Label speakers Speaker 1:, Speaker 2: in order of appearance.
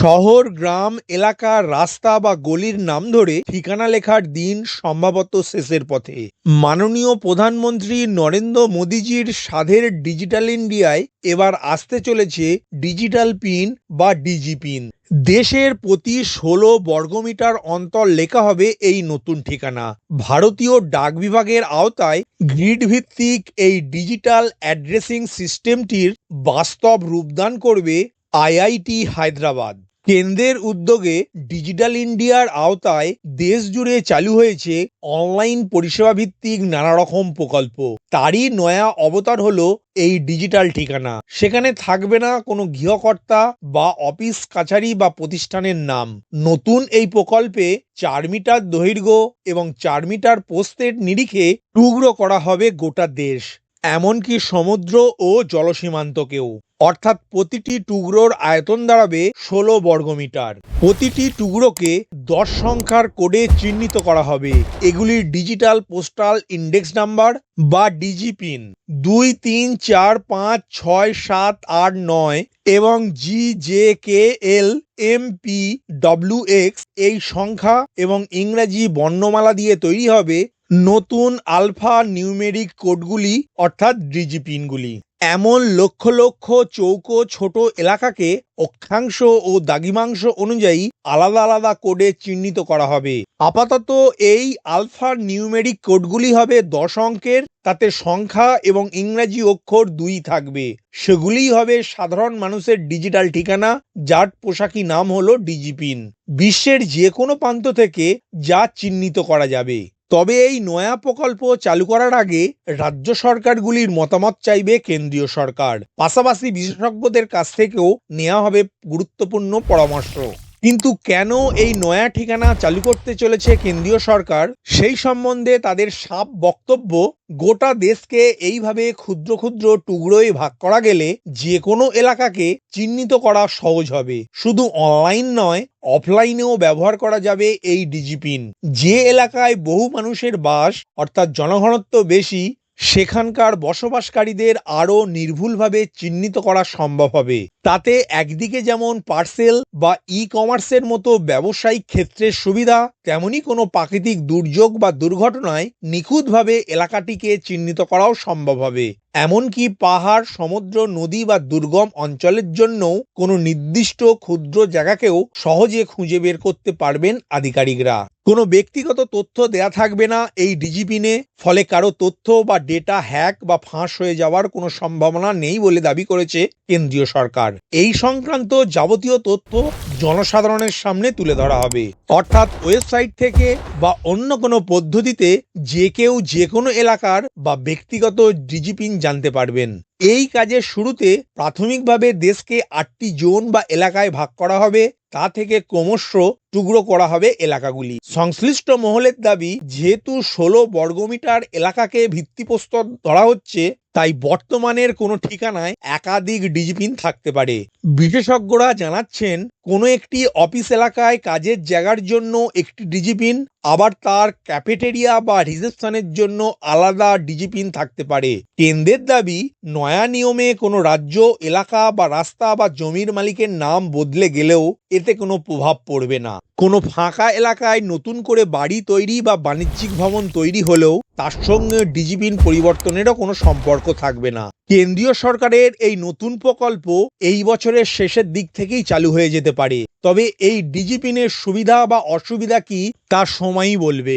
Speaker 1: শহর, গ্রাম, এলাকা, রাস্তা বা গলির নাম ধরে ঠিকানা লেখার দিন সম্ভবত শেষের পথে। মাননীয় প্রধানমন্ত্রী নরেন্দ্র মোদীজির সাধের ডিজিটাল ইন্ডিয়ায় এবার আসতে চলেছে ডিজিটাল পিন বা ডিজি পিন দেশের প্রতি ষোলো বর্গমিটার অন্তর লেখা হবে এই নতুন ঠিকানা। ভারতীয় ডাক বিভাগের আওতায় গ্রিড ভিত্তিক এই ডিজিটাল অ্যাড্রেসিং সিস্টেমটির বাস্তব রূপদান করবে আইআইটি হায়দ্রাবাদ। কেন্দ্রের উদ্যোগে ডিজিটাল ইন্ডিয়ার আওতায় দেশ জুড়ে চালু হয়েছে অনলাইন পরিষেবা ভিত্তিক নানা রকম প্রকল্প। তারই নয়া অবতার হলো এই ডিজিটাল ঠিকানা। সেখানে থাকবে না কোনো গৃহকর্তা বা অফিস কাছারি বা প্রতিষ্ঠানের নাম। নতুন এই প্রকল্পে চার মিটার দৈর্ঘ্য এবং চার মিটার পোস্তের নিরিখে টুকরো করা হবে গোটা দেশ। এমনকি সমুদ্র ও জলসীমান্তকেও। অর্থাৎ প্রতিটি টুকরোর আয়তন দাঁড়াবে ষোলো বর্গমিটার প্রতিটি টুকরোকে দশ সংখ্যার কোডে চিহ্নিত করা হবে। এগুলির ডিজিটাল পোস্টাল ইন্ডেক্স নাম্বার বা ডিজি পিন দুই, তিন, চার, পাঁচ, ছয়, সাত, আট, নয় এবং G J K L, M P W X এই সংখ্যা এবং ইংরাজি বর্ণমালা দিয়ে তৈরি হবে নতুন আলফা নিউমেরিক কোডগুলি অর্থাৎ ডিজি পিনগুলি এমন লক্ষ লক্ষ চৌকো ছোট এলাকাকে অক্ষাংশ ও দাগিমাংশ অনুযায়ী আলাদা আলাদা কোডে চিহ্নিত করা হবে। আপাতত এই আলফা নিউমেরিক কোডগুলি হবে দশ অঙ্কের, তাতে সংখ্যা এবং ইংরাজি অক্ষর দুই থাকবে। সেগুলিই হবে সাধারণ মানুষের ডিজিটাল ঠিকানা, যার পোশাকি নাম হলো ডিজিপিন। বিশ্বের যে কোনো প্রান্ত থেকে যা চিহ্নিত করা যাবে। তবে এই নয়া প্রকল্প চালু করার আগে রাজ্য সরকারগুলির মতামত চাইবে কেন্দ্রীয় সরকার। পাশাপাশি বিশেষজ্ঞদের কাছ থেকেও নেওয়া হবে গুরুত্বপূর্ণ পরামর্শ। কিন্তু কেন এই নয়া ঠিকানা চালু করতে চলেছে কেন্দ্রীয় সরকার? সেই সম্বন্ধে তাদের সাপ বক্তব্য গোটা দেশকে এইভাবে ক্ষুদ্র ক্ষুদ্র টুকরোয় ভাগ করা গেলে যে কোনো এলাকাকে চিহ্নিত করা সহজ হবে। শুধু অনলাইন নয়, অফলাইনেও ব্যবহার করা যাবে এই ডিজিপিন। যে এলাকায় বহু মানুষের বাস, অর্থাৎ জনঘনত্ব বেশি, সেখানকার বসবাসকারীদের আরও নির্ভুলভাবে চিহ্নিত করা সম্ভব হবে। তাতে একদিকে যেমন পার্সেল বা ই কমার্সের মতো ব্যবসায়িক ক্ষেত্রের সুবিধা, তেমনি কোনো প্রাকৃতিক দুর্যোগ বা দুর্ঘটনায় নিখুঁতভাবে এলাকাটিকে চিহ্নিত করাও সম্ভব হবে। এমনকি পাহাড়, সমুদ্র, নদী বা দুর্গম অঞ্চলের জন্যও কোনো নির্দিষ্ট ক্ষুদ্র জায়গাকেও সহজে খুঁজে বের করতে পারবেন আধিকারিকরা। কোনো ব্যক্তিগত তথ্য দেয়া থাকবে না এই ডিজিপিনে ফলে কারও তথ্য বা ডেটা হ্যাক বা ফাঁস হয়ে যাওয়ার কোনো সম্ভাবনা নেই বলে দাবি করেছে কেন্দ্রীয় সরকার। এই সংক্রান্ত যাবতীয় তথ্য জনসাধারণের সামনে তুলে ধরা হবে। অর্থাৎ ওয়েবসাইট থেকে বা অন্য কোনো পদ্ধতিতে যে কেউ যে কোনো এলাকার বা ব্যক্তিগত ডিজিপিন জানতে পারবেন। এই কাজের শুরুতে প্রাথমিকভাবে দেশকে আটটি জোন বা এলাকায় ভাগ করা হবে, তা থেকে ক্রমশ টুকরো করা হবে এলাকাগুলি। সংশ্লিষ্ট মহলের দাবি, যেহেতু ষোলো বর্গমিটার এলাকাকে ভিত্তিপ্রস্তর ধরা হচ্ছে, তাই বর্তমানের কোনো ঠিকানায় একাধিক ডিজিপিন থাকতে পারে। বিশেষজ্ঞরা জানাচ্ছেন কোনো একটি অফিস এলাকায় কাজের জায়গার জন্য একটি ডিজিপিন, আবার তার ক্যাফেটেরিয়া বা রিসেপশনের জন্য আলাদা ডিজিপিন থাকতে পারে। কেন্দ্রের দাবি, নয়া নিয়মে কোনো রাজ্য, এলাকা বা রাস্তা বা জমির মালিকের নাম বদলে গেলেও এতে কোনো প্রভাব পড়বে না। কোনো ফাঁকা এলাকায় নতুন করে বাড়ি তৈরি বা বাণিজ্যিক ভবন তৈরি হলেও তার সঙ্গে ডিজিপিন পরিবর্তনেরও কোনো সম্পর্ক থাকবে না। কেন্দ্রীয় সরকারের এই নতুন প্রকল্প এই বছরের শেষের দিক থেকেই চালু হয়ে যেতে পারে। তবে এই ডিজিপিনের সুবিধা বা অসুবিধা কি তা সময়ই বলবে।